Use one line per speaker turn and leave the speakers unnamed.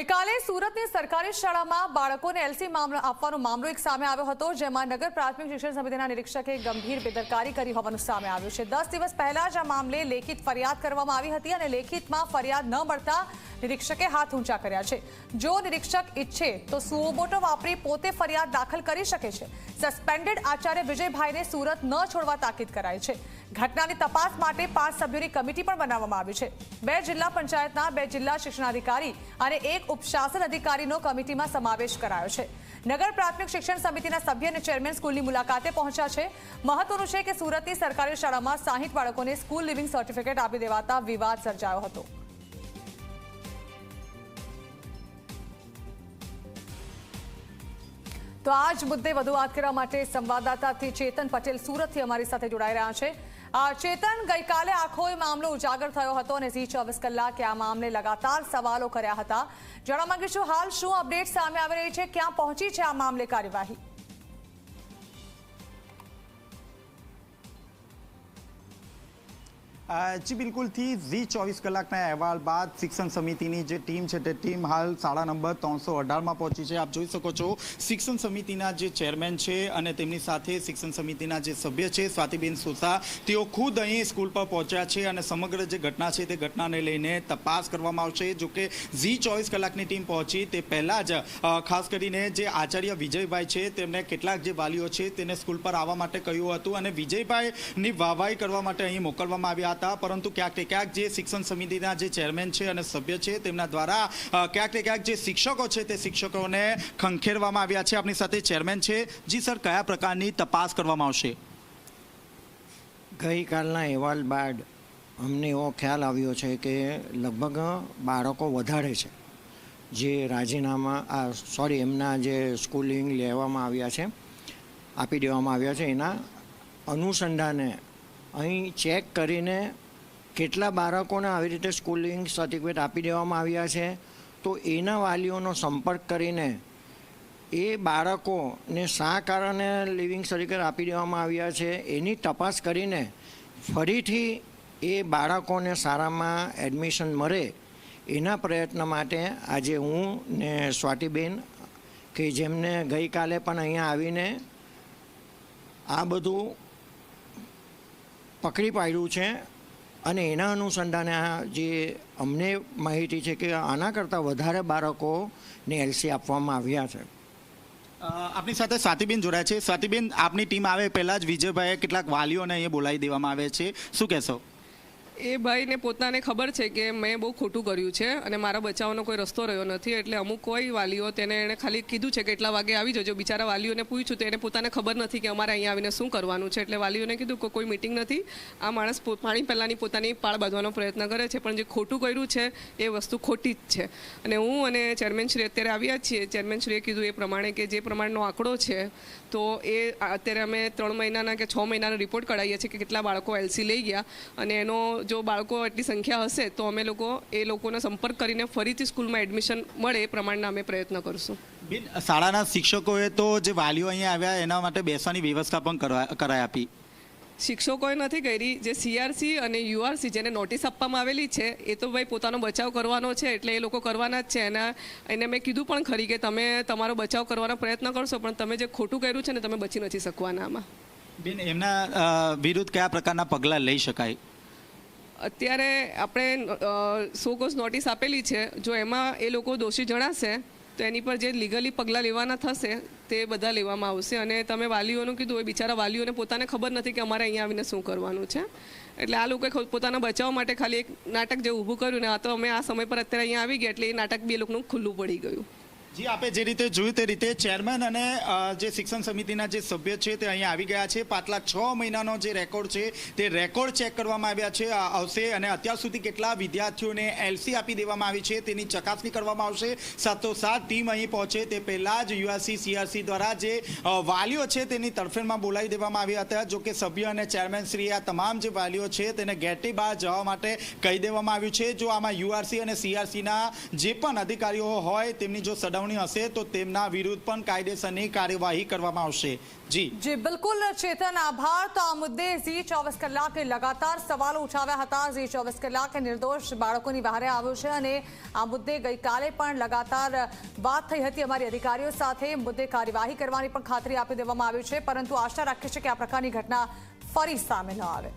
ગઈકાલે સુરતની સરકારી શાળામાં બાળકોને એલસી આપવાનો મામલો એક સામે આવ્યો હતો, જેમાં નગર પ્રાથમિક શિક્ષણ સમિતિના નિરીક્ષકે ગંભીર બેદરકારી કરી હોવાનું સામે આવ્યું છે. દસ દિવસ પહેલા જ આ મામલે લેખિત ફરિયાદ કરવામાં આવી હતી અને લેખિતમાં ફરિયાદ ન મળતા નિરીક્ષકે હાથ ઊંચા કર્યા છે. જો નિરીક્ષક ઈચ્છે તો સુઓબોટો વાપરી પોતે ફરિયાદ દાખલ કરી શકે છે. સસ્પેન્ડેડ આચાર્ય વિજયભાઈને સુરત ન છોડવા તાકીદ કરાઈ છે. ઘટનાની તપાસ માટે પાંચ સભ્યોની કમિટી પણ બનાવવામાં આવી છે. બે જિલ્લા પંચાયતના, બે જિલ્લા શિક્ષણાધિકારી અને એક ઉપશાસન અધિકારીનો કમિટીમાં સમાવેશ કરાયો છે. નગર પ્રાથમિક શિક્ષણ સમિતિના સભ્ય અને ચેરમેન સ્કૂલની મુલાકાતે પહોંચ્યા છે. મહત્વનું છે કે સુરતની સરકારી શાળામાં સાહીઠ બાળકોને સ્કૂલ લિવિંગ સર્ટિફિકેટ આપી દેવાતા વિવાદ સર્જાયો હતો. તો આ જ મુદ્દે વધુ વાત કરવા માટે સંવાદદાતાથી ચેતન પટેલ સુરતથી અમારી સાથે જોડાઈ રહ્યા છે. ચેતન ગઈકાલે આખો એ મામલો ઉજાગર થયો હતો અને ઝી ચોવીસ કલાકે આ મામલે લગાતાર સવાલો કર્યા હતા. જાણવા માંગીશું, હાલ શું અપડેટ સામે આવી રહી છે? ક્યાં પહોંચી છે આ મામલે કાર્યવાહી?
જી, બિલકુલથી ઝી ચોવીસ કલાકના અહેવાલ બાદ શિક્ષણ સમિતિની જે ટીમ છે તે ટીમ હાલ શાળા નંબર ત્રણસો અઢારમાં પહોંચી છે. આપ જોઈ શકો છો, શિક્ષણ સમિતિના જે ચેરમેન છે અને તેમની સાથે શિક્ષણ સમિતિના જે સભ્ય છે, સ્વાતિબેન સોસા, તેઓ ખુદ અહીં સ્કૂલ પર પહોંચ્યા છે અને સમગ્ર જે ઘટના છે તે ઘટનાને લઈને તપાસ કરવામાં આવશે. જો કે ઝી ચોવીસ કલાકની ટીમ પહોંચી તે પહેલાં જ ખાસ કરીને જે આચાર્ય વિજયભાઈ છે તેમને કેટલાક જે વાલીઓ છે તેને સ્કૂલ પર આવવા માટે કહ્યું હતું અને વિજયભાઈની વાહવાહી કરવા માટે અહીં મોકલવામાં આવ્યા હતા. પરંતુ ક્યાંક ને ક્યાંક જે શિક્ષણ સમિતિના જે ચેરમેન છે અને સભ્ય છે, તેમના દ્વારા ક્યાંક ને ક્યાંક જે શિક્ષકો છે તે શિક્ષકોને ખંખેરવામાં આવ્યા છે. આપણી સાથે ચેરમેન છે. જી સર, કયા પ્રકારની તપાસ કરવામાં આવશે?
ગઈકાલના અહેવાલ બાદ અમને એવો ખ્યાલ આવ્યો છે કે લગભગ બાળકો વધારે છે. જે રાજીનામા, આ, સોરી, એમના જે સ્કૂલિંગ લેવામાં આવ્યા છે, આપી દેવામાં આવ્યા છે. એના અનુસંધાને અહીં ચેક કરીને કેટલા બાળકોને આવી રીતે સ્કૂલિંગ સર્ટિફિકેટ આપી દેવામાં આવ્યા છે. તો એના વાલીઓનો સંપર્ક કરીને એ બાળકોને શા કારણે લિવિંગ સર્ટિફિકેટ આપી દેવામાં આવ્યા છે એની તપાસ કરીને ફરીથી એ બાળકોને શાળામાં એડમિશન મળે એના પ્રયત્ન માટે આજે હું ને સ્વાતિબેન, કે જેમને ગઈકાલે પણ અહીંયા આવીને આ બધું પકડી પાડ્યું છે અને એના અનુસંધાને આ જે અમને માહિતી છે કે આના કરતાં વધારે બાળકોને એલસી આપવામાં આવ્યા છે.
આપની સાથે સ્વાતિબેન જોડાયા છે. સ્વાતિબેન, આપની ટીમ આવે પહેલાં જ વિજયભાઈએ કેટલાક વાલીઓને અહીંયા બોલાવી દેવામાં આવે છે. શું કહેશો?
એ ભાઈને પોતાને ખબર છે કે મેં બહુ ખોટું કર્યું છે અને મારા બચાવવાનો કોઈ રસ્તો રહ્યો નથી એટલે અમુક કોઈ વાલીઓ તેને એણે ખાલી કીધું છે કે એટલા વાગે આવી જજો. બિચારા વાલીઓને પૂછ્યું તો એને પોતાને ખબર નથી કે અમારે અહીંયા આવીને શું કરવાનું છે. એટલે વાલીઓને કીધું કે કોઈ મિટિંગ નથી. આ માણસ પાણી પહેલાંની પોતાની પાળ બાંધવાનો પ્રયત્ન કરે છે પણ જે ખોટું કર્યું છે એ વસ્તુ ખોટી જ છે. અને હું અને ચેરમેનશ્રી અત્યારે આવ્યા છીએ. ચેરમેનશ્રીએ કીધું એ પ્રમાણે કે જે પ્રમાણનો આંકડો છે તો એ અત્યારે અમે ત્રણ મહિનાના કે છ મહિનાનો રિપોર્ટ કઢાવીએ છીએ કે કેટલા બાળકો એલસી લઈ ગયા અને એનો જો બાળકો એટલી સંખ્યા હશે તો અમે લોકો એ લોકોનો સંપર્ક કરીને ફરીથી સ્કૂલમાં એડમિશન મળે એ પ્રમાણના અમે પ્રયત્ન કરશું.
બેન શાળાના શિક્ષકોએ તો જે વાલીઓ અહીંયા આવ્યા એના માટે બેસવાની વ્યવસ્થા પણ કરવા કરાઈ આપી.
શિક્ષકોએ નથી કરી જે સીઆરસી અને યુઆરસી જેને નોટિસ આપવામાં આવેલી છે એ તો ભાઈ પોતાનો બચાવ કરવાનો છે એટલે એ લોકો કરવાના જ છે. એના એને મેં કીધું પણ ખરી કે તમે તમારો બચાવ કરવાનો પ્રયત્ન કરશો પણ તમે જે ખોટું કર્યું છે ને તમે બચી નથી શકવાના આમાં.
બેન એમના વિરુદ્ધ કયા પ્રકારના પગલાં લઈ શકાય?
અત્યારે આપણે સોકોસ નોટિસ આપેલી છે. જો એમાં એ લોકો દોષી જણાશે, તો એની પર જે લીગલી પગલાં લેવાના થશે, તે બધા લેવામાં આવશે. અને તમે વાલીઓનું કીધું એ બિચારા વાલીઓને પોતાને ખબર નથી કે અમારે અહીંયા આવીને શું કરવાનું છે. એટલે આ લોકોએ પોતાના બચાવ માટે ખાલી એક નાટક જે ઊભું કર્યું ને, આ તો અમે આ સમય પર અત્યારે અહીંયા આવી ગયા, એટલે એ નાટક બે લોકોનું ખુલ્લું પડી ગયું.
જી, આપે જે રીતે જોયું તે રીતે ચેરમેન અને જે શિક્ષણ સમિતિના જે સભ્ય છે તે અહીંયા આવી ગયા છે. પાછલા છ મહિનાનો જે રેકોર્ડ છે તે રેકોર્ડ ચેક કરવામાં આવ્યા છે આવશે અને અત્યાર સુધી કેટલા વિદ્યાર્થીઓને એલસી આપી દેવામાં આવી છે તેની ચકાસણી કરવામાં આવશે. સાથોસાથ ટીમ અહીં પહોંચે તે પહેલાં જ યુઆરસી, સીઆરસી દ્વારા જે વાલીઓ છે તેની તરફેણમાં બોલાવી દેવામાં આવ્યા હતા. જો કે સભ્ય અને ચેરમેન શ્રી આ તમામ જે વાલીઓ છે તેને ગેટની બહાર જવા માટે કહી દેવામાં આવ્યું છે. જો આમાં યુઆરસી અને સીઆરસીના જે પણ અધિકારીઓ હોય તેમની જો સડમ જાળવણી હશે તો તેમના વિરુદ્ધ પણ કાયદેસરની કાર્યવાહી કરવામાં આવશે. જી.
જી, બિલકુલ, ચેતન, આભાર. તો આ મુદ્દે ઝી ચોવીસ કલાકે લગાતાર સવાલો ઉઠાવ્યા હતા. ઝી ચોવીસ કલાકે નિર્દોષ બાળકોની બહારે આવ્યો છે અને આ મુદ્દે ગઈકાલે પણ લગાતાર વાત થઈ હતી અમારી અધિકારીઓ સાથે. મુદ્દે કાર્યવાહી કરવાની પણ ખાતરી આપી દેવામાં આવી છે, પરંતુ આશા રાખીએ છીએ કે આ પ્રકારની ઘટના ફરી સામે ન આવે.